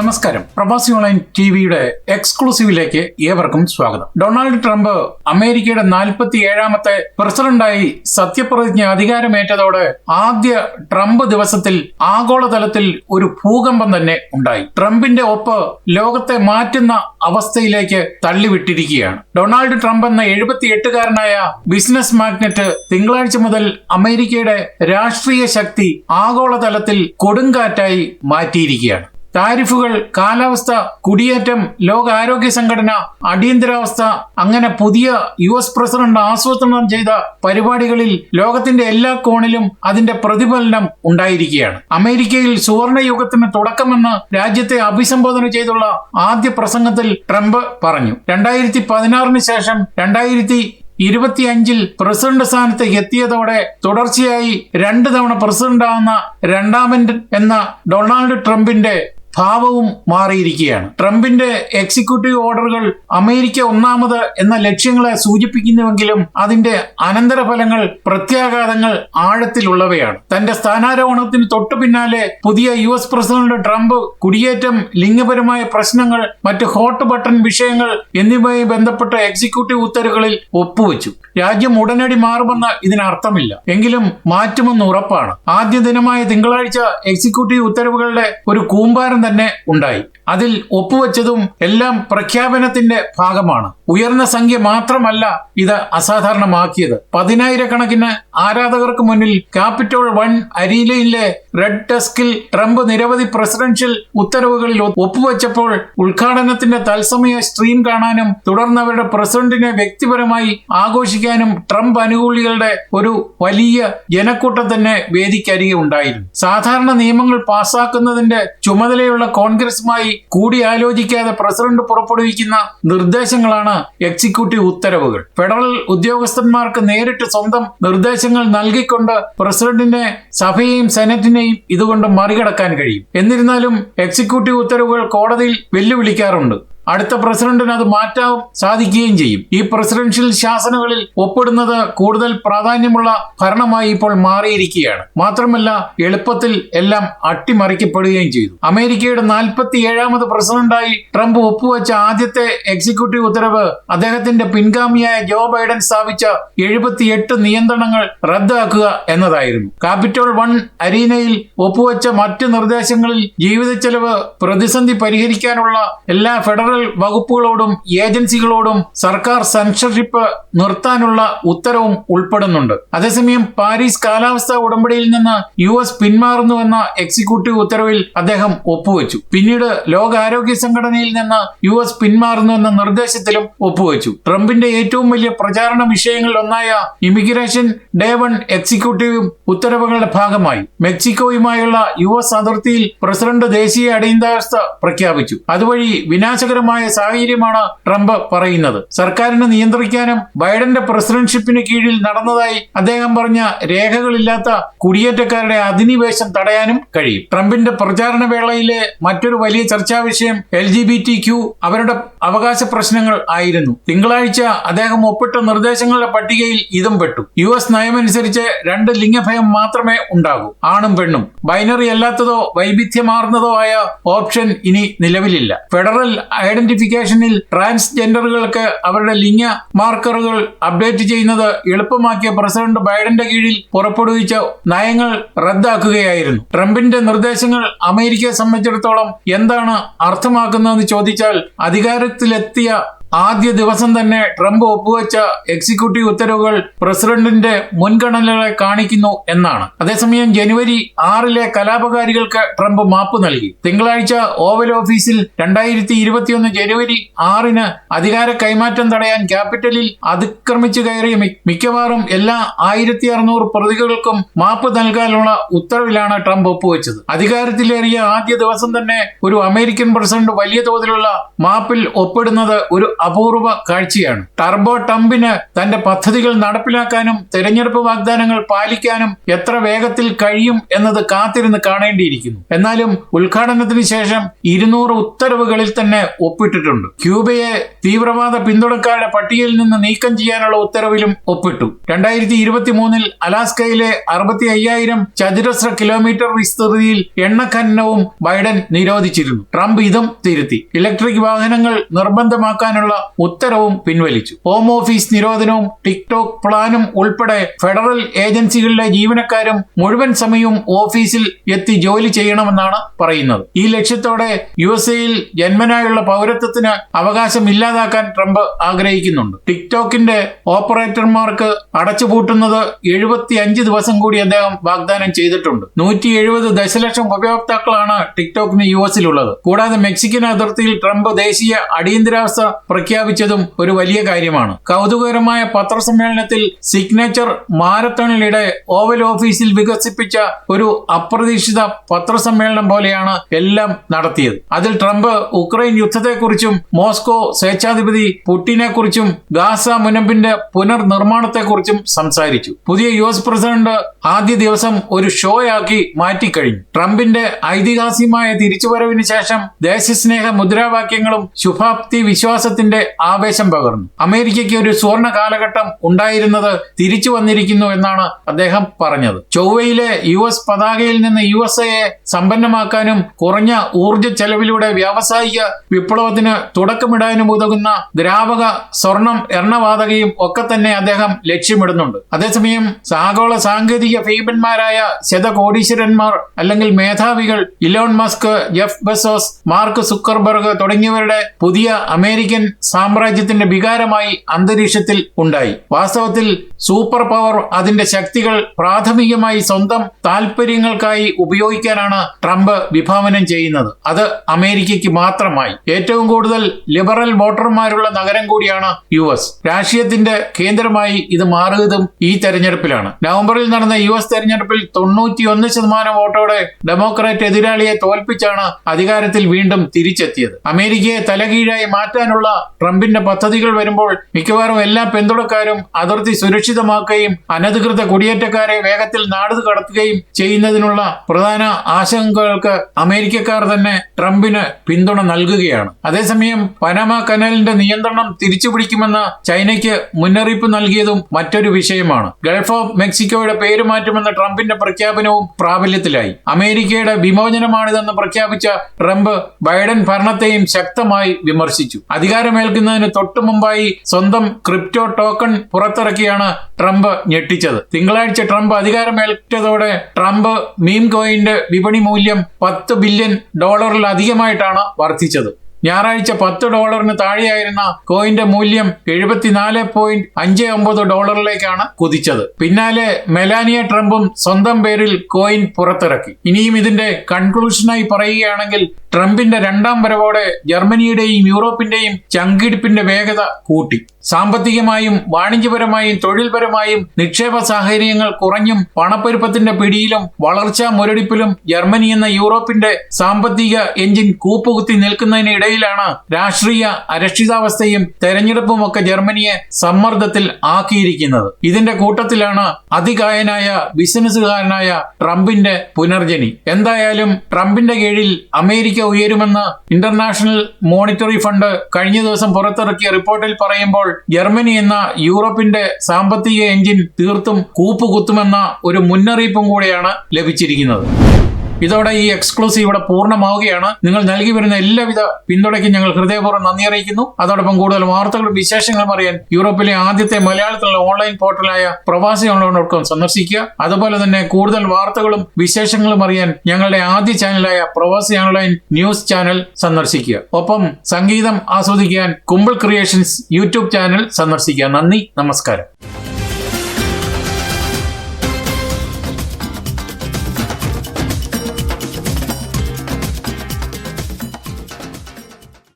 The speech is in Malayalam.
നമസ്കാരം. പ്രവാസി ഓൺലൈൻ ടിവിയുടെ എക്സ്ക്ലൂസീവിലേക്ക് ഏവർക്കും സ്വാഗതം. ഡൊണാൾഡ് ട്രംപ് അമേരിക്കയുടെ നാൽപ്പത്തി ഏഴാമത്തെ പ്രസിഡന്റായി സത്യപ്രതിജ്ഞ അധികാരമേറ്റതോടെ ആദ്യ ട്രംപ് ദിവസത്തിൽ ആഗോളതലത്തിൽ ഒരു ഭൂകമ്പം തന്നെ ഉണ്ടായി. ട്രംപിന്റെ ഒപ്പ് ലോകത്തെ മാറ്റുന്ന അവസ്ഥയിലേക്ക് തള്ളിവിട്ടിരിക്കുകയാണ്. ഡൊണാൾഡ് ട്രംപ് എന്ന എഴുപത്തിയെട്ടുകാരനായ ബിസിനസ് മാഗ്നറ്റ് തിങ്കളാഴ്ച മുതൽ അമേരിക്കയുടെ രാഷ്ട്രീയ ശക്തി ആഗോളതലത്തിൽ കൊടുങ്കാറ്റായി മാറ്റിയിരിക്കുകയാണ്. താരിഫുകൾ കാലാവസ്ഥ കുടിയേറ്റം ലോകാരോഗ്യ സംഘടന അടിയന്തരാവസ്ഥ അങ്ങനെ പുതിയ യു എസ് പ്രസിഡന്റ് ആസൂത്രണം ചെയ്ത പരിപാടികളിൽ ലോകത്തിന്റെ എല്ലാ കോണിലും അതിന്റെ പ്രതിഫലനം ഉണ്ടായിരിക്കുകയാണ്. അമേരിക്കയിൽ സുവർണ യുഗത്തിന് തുടക്കമെന്ന് രാജ്യത്തെ അഭിസംബോധന ചെയ്തുള്ള ആദ്യ പ്രസംഗത്തിൽ ട്രംപ് പറഞ്ഞു. രണ്ടായിരത്തി പതിനാറിന് ശേഷം രണ്ടായിരത്തി ഇരുപത്തിയഞ്ചിൽ പ്രസിഡന്റ് സ്ഥാനത്ത് എത്തിയതോടെ തുടർച്ചയായി രണ്ട് തവണ പ്രസിഡന്റാവുന്ന രണ്ടാമൻ എന്ന ഡൊണാൾഡ് ട്രംപിന്റെ ഭാവവും മാറിയിരിക്കുകയാണ്. ട്രംപിന്റെ എക്സിക്യൂട്ടീവ് ഓർഡറുകൾ അമേരിക്ക ഒന്നാമത് എന്ന ലക്ഷ്യങ്ങളെ സൂചിപ്പിക്കുന്നുവെങ്കിലും അതിന്റെ അനന്തരഫലങ്ങൾ പ്രത്യാഘാതങ്ങൾ ആഴത്തിലുള്ളവയാണ്. തന്റെ സ്ഥാനാരോഹണത്തിന് തൊട്ടു പിന്നാലെ പുതിയ യു എസ് പ്രസിഡന്റ് ട്രംപ് കുടിയേറ്റം ലിംഗപരമായ പ്രശ്നങ്ങൾ മറ്റ് ഹോട്ട് ബട്ടൺ വിഷയങ്ങൾ എന്നിവയുമായി ബന്ധപ്പെട്ട എക്സിക്യൂട്ടീവ് ഉത്തരവുകളിൽ ഒപ്പുവെച്ചു. രാജ്യം ഉടനടി മാറുമെന്ന് ഇതിനർത്ഥമില്ല. എങ്കിലും മാറ്റുമെന്ന് ഉറപ്പാണ്. ആദ്യ ദിനമായ തിങ്കളാഴ്ച എക്സിക്യൂട്ടീവ് ഉത്തരവുകളുടെ ഒരു കൂമ്പാരം തന്നെ ഉണ്ടായി. അതിൽ ഒപ്പുവെച്ചതും എല്ലാം പ്രഖ്യാപനത്തിന്റെ ഭാഗമാണ്. ഉയർന്ന സംഖ്യ മാത്രമല്ല ഇത് അസാധാരണമാക്കിയത്. പതിനായിരക്കണക്കിന് ആരാധകർക്ക് മുന്നിൽ ക്യാപിറ്റോൾ വൺ അരീലയിലെ റെഡ് ഡെസ്കിൽ ട്രംപ് നിരവധി പ്രസിഡൻഷ്യൽ ഉത്തരവുകളിൽ ഒപ്പുവെച്ചപ്പോൾ ഉദ്ഘാടനത്തിന്റെ തത്സമയ സ്ട്രീം കാണാനും തുടർന്ന് അവരുടെ പ്രസിഡന്റിനെ വ്യക്തിപരമായി ആഘോഷിക്കാനും ട്രംപ് അനുകൂലികളുടെ ഒരു വലിയ ജനക്കൂട്ടം തന്നെ വേദിക്കരികെ ഉണ്ടായിരുന്നു. സാധാരണ നിയമങ്ങൾ പാസാക്കുന്നതിന്റെ ചുമതലയുള്ള കോൺഗ്രസുമായി കൂടിയാലോചിക്കാതെ പ്രസിഡന്റ് പുറപ്പെടുവിക്കുന്ന നിർദ്ദേശങ്ങളാണ് എക്സിക്യൂട്ടീവ് ഉത്തരവുകൾ. ഫെഡറൽ ഉദ്യോഗസ്ഥന്മാർക്ക് നേരിട്ട് സ്വന്തം നിർദ്ദേശങ്ങൾ നൽകിക്കൊണ്ട് പ്രസിഡന്റിനെ സഭയെയും സെനറ്റിനെയും ഇതുകൊണ്ട് മറികടക്കാൻ കഴിയും. എന്നിരുന്നാലും എക്സിക്യൂട്ടീവ് ഉത്തരവുകൾ കോടതിയിൽ വെല്ലുവിളിക്കാറുണ്ട്. അടുത്ത പ്രസിഡന്റിന് അത് മാറ്റാൻ സാധിക്കുകയും ചെയ്യും. ഈ പ്രസിഡൻഷ്യൽ ശാസനകളിൽ ഒപ്പിടുന്നത് കൂടുതൽ പ്രാധാന്യമുള്ള ഭരണമായി ഇപ്പോൾ മാറിയിരിക്കുകയാണ്. മാത്രമല്ല എളുപ്പത്തിൽ എല്ലാം അട്ടിമറിക്കപ്പെടുകയും ചെയ്തു. അമേരിക്കയുടെ നാൽപ്പത്തി ഏഴാമത് പ്രസിഡന്റായി ട്രംപ് ഒപ്പുവെച്ച ആദ്യത്തെ എക്സിക്യൂട്ടീവ് ഉത്തരവ് അദ്ദേഹത്തിന്റെ പിൻഗാമിയായ ജോ ബൈഡൻ സ്ഥാപിച്ച എഴുപത്തിയെട്ട് നിയന്ത്രണങ്ങൾ റദ്ദാക്കുക എന്നതായിരുന്നു. കാപ്പിറ്റോൾ വൺ അരീനയിൽ ഒപ്പുവെച്ച മറ്റ് നിർദ്ദേശങ്ങളിൽ ജീവിത ചെലവ് പ്രതിസന്ധി പരിഹരിക്കാനുള്ള എല്ലാ ഫെഡറൽ വകുപ്പുകളോടും ഏജൻസികളോടും സർക്കാർ സെൻസർഷിപ്പ് നിർത്താനുള്ള ഉത്തരവും ഉൾപ്പെടുന്നുണ്ട്. അതേസമയം പാരീസ് കാലാവസ്ഥാ ഉടമ്പടിയിൽ നിന്ന് യു എസ് പിന്മാറുന്നുവെന്ന എക്സിക്യൂട്ടീവ് ഉത്തരവിൽ അദ്ദേഹം ഒപ്പുവച്ചു. പിന്നീട് ലോകാരോഗ്യ സംഘടനയിൽ നിന്ന് യു എസ് പിന്മാറുന്നുവെന്ന നിർദ്ദേശത്തിലും ഒപ്പുവച്ചു. ട്രംപിന്റെ ഏറ്റവും വലിയ പ്രചാരണ വിഷയങ്ങളിൽ ഒന്നായ ഇമിഗ്രേഷൻ ഡേ വൺ എക്സിക്യൂട്ടീവ് ഉത്തരവുകളുടെ ഭാഗമായി മെക്സിക്കോയുമായുള്ള യു എസ് അതിർത്തിയിൽ പ്രസിഡന്റ് ദേശീയ അടിയന്തരാവസ്ഥ പ്രഖ്യാപിച്ചു. അതുവഴി വിനാശകരമായ സാഹചര്യമാണ് ട്രംപ് പറയുന്നത്. സർക്കാരിനെ നിയന്ത്രിക്കാനും ബൈഡന്റെ പ്രസിഡന്റ്ഷിപ്പിന് കീഴിൽ നടന്നതായി അദ്ദേഹം പറഞ്ഞ രേഖകളില്ലാത്ത കുടിയേറ്റക്കാരുടെ അധിനിവേശം തടയാനും കഴിയും. ട്രംപിന്റെ പ്രചാരണ വേളയിലെ മറ്റൊരു വലിയ ചർച്ചാ വിഷയം L G B T Q അവരുടെ അവകാശ പ്രശ്നങ്ങൾ ആയിരുന്നു. തിങ്കളാഴ്ച അദ്ദേഹം ഒപ്പിട്ട നിർദ്ദേശങ്ങളുടെ പട്ടികയിൽ ഇതും പെട്ടു. യു എസ് നയമനുസരിച്ച് രണ്ട് ലിംഗഭയം മാത്രമേ ഉണ്ടാകൂ ആണും പെണ്ണും. ബൈനറി അല്ലാത്തതോ വൈവിധ്യമാർന്നതോ ആയ ഓപ്ഷൻ ഇനി നിലവിലില്ല. ഫെഡറൽ ഐഡന്റിഫിക്കേഷനിൽ ട്രാൻസ്ജെൻഡറുകൾക്ക് അവരുടെ ലിംഗ മാർക്കറുകൾ അപ്ഡേറ്റ് ചെയ്യുന്നത് എളുപ്പമാക്കിയ പ്രസിഡന്റ് ബൈഡന്റെ കീഴിൽ പുറപ്പെടുവിച്ച നയങ്ങൾ റദ്ദാക്കുകയായിരുന്നു. ട്രംപിന്റെ നിർദ്ദേശങ്ങൾ അമേരിക്കയെ സംബന്ധിച്ചിടത്തോളം എന്താണ് അർത്ഥമാക്കുന്നതെന്ന് ചോദിച്ചാൽ അധികാരത്തിലെത്തിയ ആദ്യ ദിവസം തന്നെ ട്രംപ് ഒപ്പുവെച്ച എക്സിക്യൂട്ടീവ് ഉത്തരവുകൾ പ്രസിഡന്റിന്റെ മുൻഗണനകളെ കാണിക്കുന്നു എന്നാണ്. അതേസമയം ജനുവരി ആറിലെ കലാപകാരികൾക്ക് ട്രംപ് മാപ്പ് നൽകി. തിങ്കളാഴ്ച ഓവൽ ഓഫീസിൽ രണ്ടായിരത്തി ഇരുപത്തിയൊന്ന് ജനുവരി ആറിന് അധികാര കൈമാറ്റം തടയാൻ ക്യാപിറ്റലിൽ അതിക്രമിച്ചു കയറിയ മിക്കവാറും എല്ലാ ആയിരത്തി അറുന്നൂറ് പ്രതികൾക്കും മാപ്പ് നൽകാനുള്ള ഉത്തരവിലാണ് ട്രംപ് ഒപ്പുവെച്ചത്. അധികാരത്തിലേറിയ ആദ്യ ദിവസം തന്നെ ഒരു അമേരിക്കൻ പ്രസിഡന്റ് വലിയ തോതിലുള്ള മാപ്പിൽ ഒപ്പിടുന്നത് ഒരു അപൂർവ കാഴ്ചയാണ്. ടർബോ ടംപിന് തന്റെ പദ്ധതികൾ നടപ്പിലാക്കാനും തെരഞ്ഞെടുപ്പ് വാഗ്ദാനങ്ങൾ പാലിക്കാനും എത്ര വേഗത്തിൽ കഴിയും എന്നത് കാത്തിരുന്ന് കാണേണ്ടിയിരിക്കുന്നു. എന്നാലും ഉദ്ഘാടനത്തിന് ശേഷം ഇരുന്നൂറ് ഉത്തരവുകളിൽ തന്നെ ഒപ്പിട്ടിട്ടുണ്ട്. ക്യൂബയെ തീവ്രവാദ പിന്തുണക്കാരുടെ പട്ടികയിൽ നിന്ന് നീക്കം ചെയ്യാനുള്ള ഉത്തരവിലും ഒപ്പിട്ടു. രണ്ടായിരത്തി ഇരുപത്തി മൂന്നിൽ അലാസ്കയിലെ അറുപത്തി അയ്യായിരം ചതുരശ്ര കിലോമീറ്റർ വിസ്തൃതിയിൽ എണ്ണ ഖനനവും ബൈഡൻ നിരോധിച്ചിരുന്നു. ട്രംപ് ഇതും തിരുത്തി. ഇലക്ട്രിക് വാഹനങ്ങൾ നിർബന്ധമാക്കാനുള്ള ഉത്തരവും പിൻവലിച്ചു. ഹോം ഓഫീസ് നിരോധനവും ടിക്ടോക്ക് പ്ലാനും ഉൾപ്പെടെ ഫെഡറൽ ഏജൻസികളിലെ ജീവനക്കാരും മുഴുവൻ സമയവും ഓഫീസിൽ എത്തി ജോലി ചെയ്യണമെന്നാണ് പറയുന്നത്. ഈ ലക്ഷ്യത്തോടെ യു എസ് എയിൽ ജന്മനായുള്ള പൗരത്വത്തിന് അവകാശം ഇല്ലാതാക്കാൻ ട്രംപ് ആഗ്രഹിക്കുന്നുണ്ട്. ടിക്ടോക്കിന്റെ ഓപ്പറേറ്റർമാർക്ക് അടച്ചുപൂട്ടുന്നത് എഴുപത്തി അഞ്ച് ദിവസം കൂടി അദ്ദേഹം വാഗ്ദാനം ചെയ്തിട്ടുണ്ട്. നൂറ്റി എഴുപത് ദശലക്ഷം ഉപയോക്താക്കളാണ് ടിക്ടോക്കിന് യു എസിലുള്ളത് കൂടാതെ മെക്സിക്കൻ അതിർത്തിയിൽ ട്രംപ് ദേശീയ അടിയന്തരാവസ്ഥ പ്രഖ്യാപിച്ചതും ഒരു വലിയ കാര്യമാണ്. കൗതുകകരമായ പത്രസമ്മേളനത്തിൽ സിഗ്നേച്ചർ മാരത്തണിലിടെ ഓവൽ ഓഫീസിൽ വികസിപ്പിച്ച ഒരു അപ്രതീക്ഷിത പത്രസമ്മേളനം പോലെയാണ് എല്ലാം നടത്തിയത്. അതിൽ ട്രംപ് ഉക്രൈൻ യുദ്ധത്തെക്കുറിച്ചും മോസ്കോ സ്വേച്ഛാധിപതി പുടിനെ കുറിച്ചും ഗാസ മുനമ്പിന്റെ പുനർനിർമ്മാണത്തെക്കുറിച്ചും സംസാരിച്ചു. പുതിയ യു എസ് പ്രസിഡന്റ് ആദ്യ ദിവസം ഒരു ഷോയാക്കി മാറ്റിക്കഴിഞ്ഞു. ട്രംപിന്റെ ഐതിഹാസികമായ തിരിച്ചുവരവിന് ശേഷം ദേശസ്നേഹ മുദ്രാവാക്യങ്ങളും ശുഭാപ്തി വിശ്വാസത്തിന്റെ ആവേശം പകർന്നു. അമേരിക്കയ്ക്ക് ഒരു സുവർണ കാലഘട്ടം ഉണ്ടായിരുന്നത് തിരിച്ചു വന്നിരിക്കുന്നു എന്നാണ് അദ്ദേഹം പറഞ്ഞത്. ചൊവ്വയിലെ യു എസ് പതാകയിൽ നിന്ന് യു എസ് എയെ സമ്പന്നമാക്കാനും കുറഞ്ഞ ഊർജ ചെലവിലൂടെ വ്യാവസായിക വിപ്ലവത്തിന് തുടക്കമിടാനും ഉതകുന്ന ദ്രാവക സ്വർണം എണ്ണവാതകയും ഒക്കെ തന്നെ അദ്ദേഹം ലക്ഷ്യമിടുന്നുണ്ട്. അതേസമയം ആഗോള സാങ്കേതിക ഭീമന്മാരായ ശതകോടീശ്വരന്മാർ അല്ലെങ്കിൽ മേധാവികൾ Elon Musk Jeff Bezos Mark Zuckerberg തുടങ്ങിയവരുടെ പുതിയ അമേരിക്കൻ സാമ്രാജ്യത്തിന്റെ വികാരമായി അന്തരീക്ഷത്തിൽ ഉണ്ടായി. വാസ്തവത്തിൽ സൂപ്പർ പവർ അതിന്റെ ശക്തികൾ പ്രാഥമികമായി സ്വന്തം താൽപര്യങ്ങൾക്കായി ഉപയോഗിക്കാനാണ് ട്രംപ് വിഭാവനം ചെയ്യുന്നത്. അത് അമേരിക്കയ്ക്ക് മാത്രമായി. ഏറ്റവും കൂടുതൽ ലിബറൽ വോട്ടർമാരുള്ള നഗരം കൂടിയാണ് യു എസ്. രാഷ്ട്രീയത്തിന്റെ കേന്ദ്രമായി ഇത് മാറുന്നതും ഈ തെരഞ്ഞെടുപ്പിലാണ്. നവംബറിൽ നടന്ന യു എസ് തെരഞ്ഞെടുപ്പിൽ തൊണ്ണൂറ്റിയൊന്ന് ശതമാനം വോട്ടോടെ ഡെമോക്രാറ്റ് എതിരാളിയെ തോൽപ്പിച്ചാണ് അധികാരത്തിൽ വീണ്ടും തിരിച്ചെത്തിയത്. അമേരിക്കയെ തലകീഴായി മാറ്റാനുള്ള ട്രംപിന്റെ പദ്ധതികൾ വരുമ്പോൾ മിക്കവാറും എല്ലാ പിന്തുണക്കാരും അതിർത്തി സുരക്ഷിതമാക്കുകയും അനധികൃത കുടിയേറ്റക്കാരെ വേഗത്തിൽ നാട് കടത്തുകയും ചെയ്യുന്നതിനുള്ള പ്രധാന ആശങ്കകൾക്ക് അമേരിക്കക്കാർ തന്നെ ട്രംപിന് പിന്തുണ നൽകുകയാണ്. അതേസമയം പനാമ കനാലിന്റെ നിയന്ത്രണം തിരിച്ചുപിടിക്കുമെന്ന് ചൈനയ്ക്ക് മുന്നറിയിപ്പ് നൽകിയതും മറ്റൊരു വിഷയമാണ്. ഗൾഫ് ഓഫ് മെക്സിക്കോയുടെ പേര് മാറ്റുമെന്ന ട്രംപിന്റെ പ്രഖ്യാപനവും പ്രാബല്യത്തിലായി. അമേരിക്കയുടെ വിമോചനമാണിതെന്ന് പ്രഖ്യാപിച്ച ട്രംപ് ബൈഡൻ ഭരണത്തെയും ശക്തമായി വിമർശിച്ചു. അധികാരമേൽക്കുന്നതിന് തൊട്ടു മുമ്പായി സ്വന്തം ക്രിപ്റ്റോ ടോക്കൺ പുറത്തിറക്കിയാണ് ട്രംപ് ഞെട്ടിച്ചത്. തിങ്കളാഴ്ച ട്രംപ് അധികാരമേറ്റതോടെ ട്രംപ് മീം കോയിന്റെ വിപണി മൂല്യം പത്ത് ബില്യൺ ഡോളറിലധികമായിട്ടാണ് വർദ്ധിച്ചത്. ഞായറാഴ്ച പത്ത് ഡോളറിന് താഴെയായിരുന്ന കോയിന്റെ മൂല്യം എഴുപത്തിനാല് പോയിന്റ് അഞ്ച് ഒമ്പത് ഡോളറിലേക്കാണ് കുതിച്ചത്. പിന്നാലെ മെലാനിയ ട്രംപും സ്വന്തം പേരിൽ കോയിൻ പുറത്തിറക്കി. ഇനിയും ഇതിന്റെ കൺക്ലൂഷനായി പറയുകയാണെങ്കിൽ ട്രംപിന്റെ രണ്ടാം വരവോടെ ജർമ്മനിയുടെയും യൂറോപ്പിന്റെയും ചങ്കിടിപ്പിന്റെ വേഗത കൂട്ടി. സാമ്പത്തികമായും വാണിജ്യപരമായും തൊഴിൽപരമായും നിക്ഷേപ സാഹചര്യങ്ങൾ കുറഞ്ഞും പണപ്പെരുപ്പത്തിന്റെ പിടിയിലും വളർച്ചാ മുരടിപ്പിലും ജർമ്മനി എന്ന യൂറോപ്പിന്റെ സാമ്പത്തിക എഞ്ചിൻ കൂപ്പുകുത്തി നിൽക്കുന്നതിനിടയിലാണ് രാഷ്ട്രീയ അരക്ഷിതാവസ്ഥയും തെരഞ്ഞെടുപ്പും ഒക്കെ ജർമ്മനിയെ സമ്മർദ്ദത്തിൽ ആക്കിയിരിക്കുന്നത്. ഇതിന്റെ കൂട്ടത്തിലാണ് അതികായനായ ബിസിനസ്സുകാരനായ ട്രംപിന്റെ പുനർജനി. എന്തായാലും ട്രംപിന്റെ കീഴിൽ അമേരിക്ക ഉയരുമെന്ന് ഇന്റർനാഷണൽ മോണിറ്ററി ഫണ്ട് കഴിഞ്ഞ ദിവസം പുറത്തിറക്കിയ റിപ്പോർട്ടിൽ പറയുമ്പോൾ ജർമ്മനി എന്ന യൂറോപ്പിന്റെ സാമ്പത്തിക എഞ്ചിൻ തീർത്തും കൂപ്പുകുത്തുമെന്ന ഒരു മുന്നറിയിപ്പും കൂടെയാണ് ലഭിച്ചിരിക്കുന്നത്. ഇതോടെ ഈ എക്സ്ക്ലൂസീവ് ഇവിടെ പൂർണമാവുകയാണ്. നിങ്ങൾ നൽകി വരുന്ന എല്ലാവിധ പിന്തുണയ്ക്കും ഞങ്ങൾ ഹൃദയപൂർവം നന്ദി അറിയിക്കുന്നു. അതോടൊപ്പം കൂടുതൽ വാർത്തകളും വിശേഷങ്ങളും അറിയാൻ യൂറോപ്പിലെ ആദ്യത്തെ മലയാളത്തിലുള്ള ഓൺലൈൻ പോർട്ടലായ പ്രവാസി ഓൺലൈൻ ഡോട്ട് കോം സന്ദർശിക്കുക. അതുപോലെ തന്നെ കൂടുതൽ വാർത്തകളും വിശേഷങ്ങളും അറിയാൻ ഞങ്ങളുടെ ആദ്യ ചാനലായ പ്രവാസി ഓൺലൈൻ ന്യൂസ് ചാനൽ സന്ദർശിക്കുക. ഒപ്പം സംഗീതം ആസ്വദിക്കാൻ കുമ്പിൾ ക്രിയേഷൻസ് യൂട്യൂബ് ചാനൽ സന്ദർശിക്കുക. നന്ദി നമസ്കാരം.